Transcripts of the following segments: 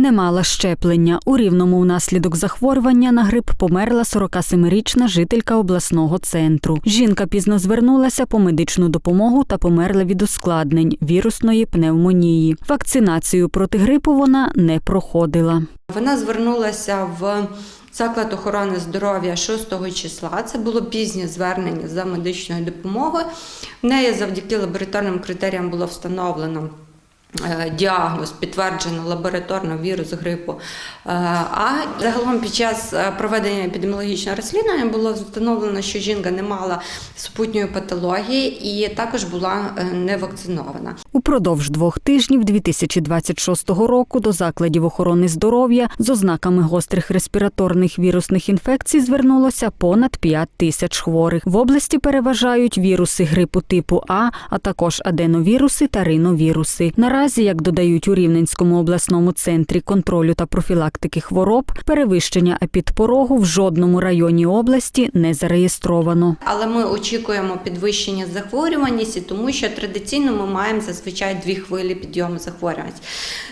Не мала щеплення. У рівному внаслідок захворювання на грип померла 47-річна жителька обласного центру. Жінка пізно звернулася по медичну допомогу та померла від ускладнень вірусної пневмонії. Вакцинацію проти грипу вона не проходила. Вона звернулася в заклад охорони здоров'я 6 числа. Це було пізнє звернення за медичною допомогою. В неї завдяки лабораторним критеріям було встановлено. Е, Діагноз підтверджено лабораторно вірус грипу. Е, А загалом під час е, проведення епідеміологічного розслідування було встановлено, що жінка не мала супутньої патології і також була не вакцинована. Упродовж двох тижнів 2026 року до закладів охорони здоров'я з ознаками гострих респіраторних вірусних інфекцій звернулося понад 5 тисяч хворих. В області переважають віруси грипу типу А, а також аденовіруси та риновіруси. Наразі, як додають у Рівненському обласному центрі контролю та профілактики хвороб, перевищення епідпорогу в жодному районі області не зареєстровано. Але ми очікуємо підвищення захворюваності, тому що традиційно ми маємо зазвичай дві хвилі підйому захворюваності.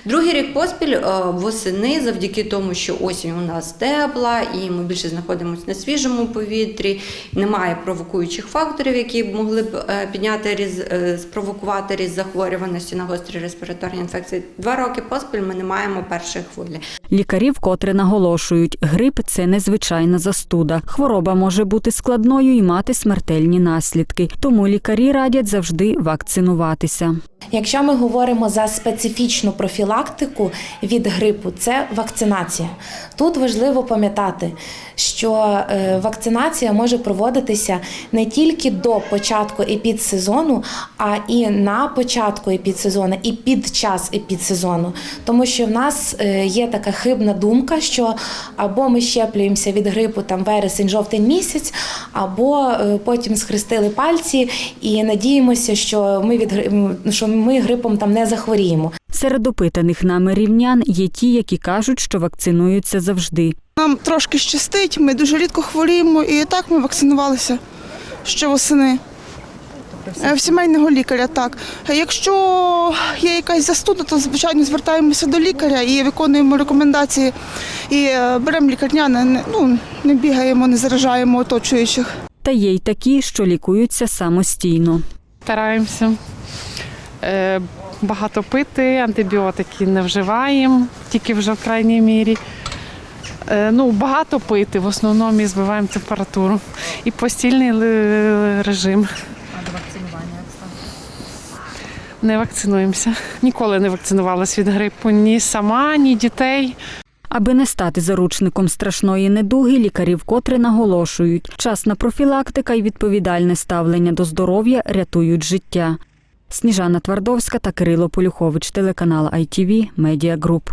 Другий рік поспіль е, восени, завдяки тому, що осінь у нас тепла, і ми більше знаходимося на свіжому повітрі, немає провокуючих факторів, які могли б е, підняти різ, е, спровокувати ріст захворюваності на гострі респіраторні інфекції. Два роки поспіль ми не маємо першої хвилі. Лікарі вкотре наголошують, грип це незвичайна застуда. Хвороба може бути складною і мати смертельні наслідки. Тому лікарі радять завжди вакцинуватися. Якщо ми говоримо за специфічну профілактику від грипу, це вакцинація. Тут важливо пам'ятати, що е, вакцинація може проводитися не тільки до початку епідсезону, а і на початку епідсезону, і під час епідсезону. Тому що в нас е, є така хибна думка, що або ми щеплюємося від грипу там вересень, жовтень місяць, або е, потім схрестили пальці і надіємося, що ми від гри- що ми грипом там не захворіємо. Серед опитаних нами рівнян є ті, які кажуть, що вакцинуються завжди. Нам трошки щастить, ми дуже рідко хворіємо, і так ми вакцинувалися ще восени. Е, В сімейного лікаря, так. Якщо є якась застуда, то звичайно звертаємося до лікаря і виконуємо рекомендації. І е, беремо лікарняне, не- ну, не бігаємо, не заражаємо оточуючих. Та є й такі, що лікуються самостійно. Стараємося багато пити, антибіотики не вживаємо, тільки вже в крайній мірі. Е, ну, багато пити, в основному і збиваємо температуру. І постільний режим. А до вакцинування Не вакцинуємося. Ніколи не вакцинувалася від грипу ні сама, ні дітей. Аби не стати заручником страшної недуги, лікарі вкотре наголошують, часна профілактика і відповідальне ставлення до здоров'я рятують життя. Сніжана Твардовська та Кирило Полюхович, телеканал ITV, Media Group.